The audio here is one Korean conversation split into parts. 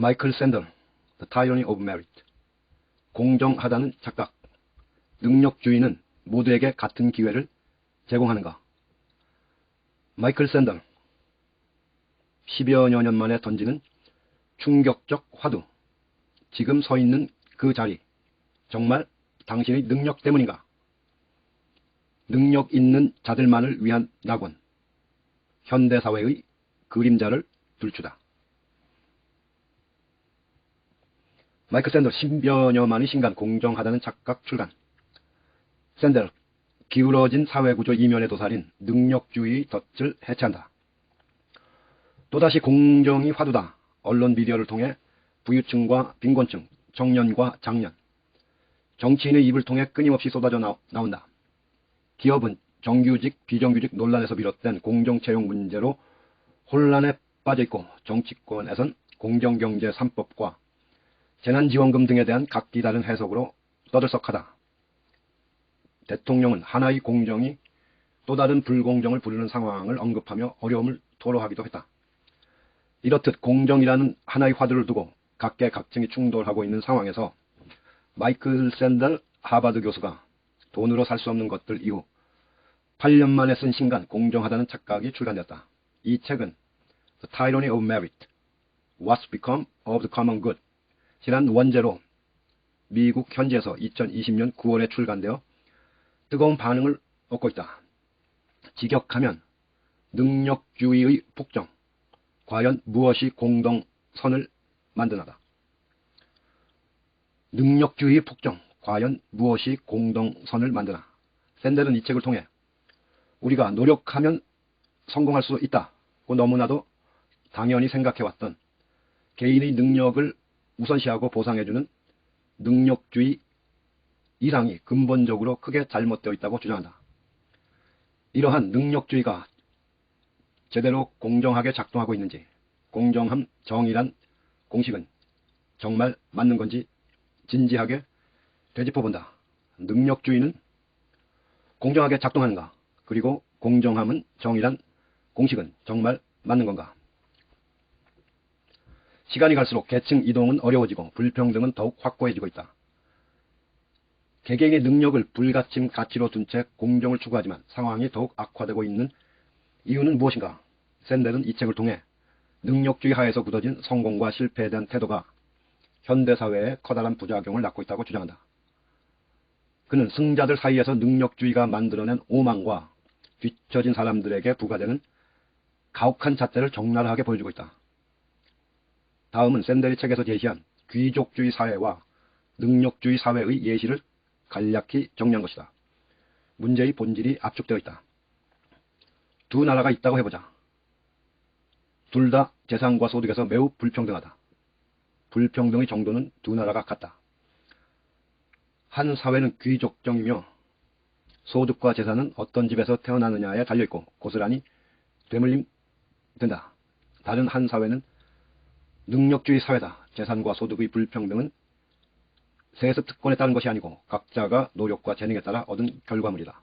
마이클 샌들, The Tyranny of Merit. 공정하다는 착각. 능력주의는 모두에게 같은 기회를 제공하는가. 마이클 샌들. 10여 년 만에 던지는 충격적 화두. 지금 서 있는 그 자리. 정말 당신의 능력 때문인가? 능력 있는 자들만을 위한 낙원. 현대사회의 그림자를 들추다. 마이클 샌들 10여년 만의 신간 공정하다는 착각 출간. 샌들 기울어진 사회구조 이면의 도살인 능력주의 덫을 해체한다. 또다시 공정이 화두다. 언론 미디어를 통해 부유층과 빈곤층, 청년과 장년, 정치인의 입을 통해 끊임없이 쏟아져 나온다. 기업은 정규직, 비정규직 논란에서 비롯된 공정채용 문제로 혼란에 빠져 있고 정치권에선 공정경제 3법과 재난지원금 등에 대한 각기 다른 해석으로 떠들썩하다. 대통령은 하나의 공정이 또 다른 불공정을 부르는 상황을 언급하며 어려움을 토로하기도 했다. 이렇듯 공정이라는 하나의 화두를 두고 각계각층이 충돌하고 있는 상황에서 마이클 샌들 하버드 교수가 돈으로 살 수 없는 것들 이후 8년 만에 쓴 신간 공정하다는 착각이 출간되었다. 이 책은 The Tyranny of Merit, What's Become of the Common Good 이란 원제로 미국 현지에서 2020년 9월에 출간되어 뜨거운 반응을 얻고 있다. 직역하면 능력주의의 폭정, 과연 무엇이 공동선을 만드나다. 능력주의의 폭정, 과연 무엇이 공동선을 만드나. 샌델은 이 책을 통해 우리가 노력하면 성공할 수 있다고 너무나도 당연히 생각해왔던 개인의 능력을 우선시하고 보상해주는 능력주의 이상이 근본적으로 크게 잘못되어 있다고 주장한다. 이러한 능력주의가 제대로 공정하게 작동하고 있는지 공정함 정의란 공식은 정말 맞는 건지 진지하게 되짚어본다. 능력주의는 공정하게 작동하는가? 그리고 공정함은 정의란 공식은 정말 맞는 건가? 시간이 갈수록 계층 이동은 어려워지고 불평등은 더욱 확고해지고 있다. 개개인의 능력을 불가침 가치로 둔 채 공정을 추구하지만 상황이 더욱 악화되고 있는 이유는 무엇인가? 샌델은 이 책을 통해 능력주의 하에서 굳어진 성공과 실패에 대한 태도가 현대사회에 커다란 부작용을 낳고 있다고 주장한다. 그는 승자들 사이에서 능력주의가 만들어낸 오만과 뒤처진 사람들에게 부과되는 가혹한 잣대를 적나라하게 보여주고 있다. 다음은 샌델이 책에서 제시한 귀족주의 사회와 능력주의 사회의 예시를 간략히 정리한 것이다. 문제의 본질이 압축되어 있다. 두 나라가 있다고 해보자. 둘 다 재산과 소득에서 매우 불평등하다. 불평등의 정도는 두 나라가 같다. 한 사회는 귀족정이며 소득과 재산은 어떤 집에서 태어나느냐에 달려있고 고스란히 되물림 된다. 다른 한 사회는 능력주의 사회다. 재산과 소득의 불평등은 세습 특권에 따른 것이 아니고 각자가 노력과 재능에 따라 얻은 결과물이다.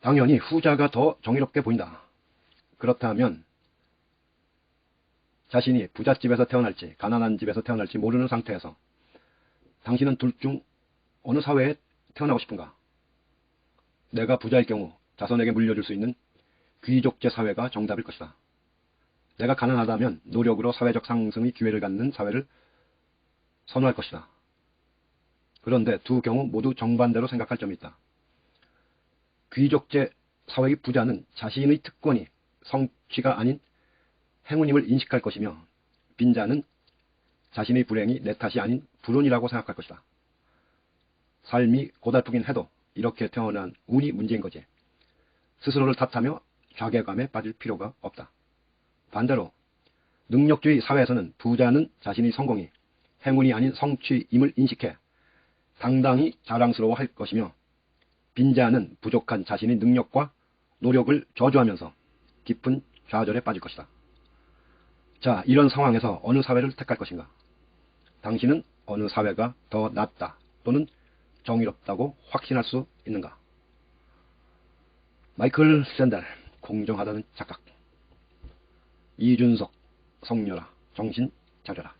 당연히 후자가 더 정의롭게 보인다. 그렇다면 자신이 부잣집에서 태어날지 가난한 집에서 태어날지 모르는 상태에서 당신은 둘 중 어느 사회에 태어나고 싶은가? 내가 부자일 경우 자손에게 물려줄 수 있는 귀족제 사회가 정답일 것이다. 내가 가난하다면 노력으로 사회적 상승의 기회를 갖는 사회를 선호할 것이다. 그런데 두 경우 모두 정반대로 생각할 점이 있다. 귀족제 사회의 부자는 자신의 특권이 성취가 아닌 행운임을 인식할 것이며 빈자는 자신의 불행이 내 탓이 아닌 불운이라고 생각할 것이다. 삶이 고달프긴 해도 이렇게 태어난 운이 문제인 거지. 스스로를 탓하며 자괴감에 빠질 필요가 없다. 반대로 능력주의 사회에서는 부자는 자신의 성공이 행운이 아닌 성취임을 인식해 당당히 자랑스러워할 것이며 빈자는 부족한 자신의 능력과 노력을 저주하면서 깊은 좌절에 빠질 것이다. 자, 이런 상황에서 어느 사회를 택할 것인가? 당신은 어느 사회가 더 낫다 또는 정의롭다고 확신할 수 있는가? 마이클 샌달, 공정하다는 착각. 이준석, 성렬아, 정신 잘해라.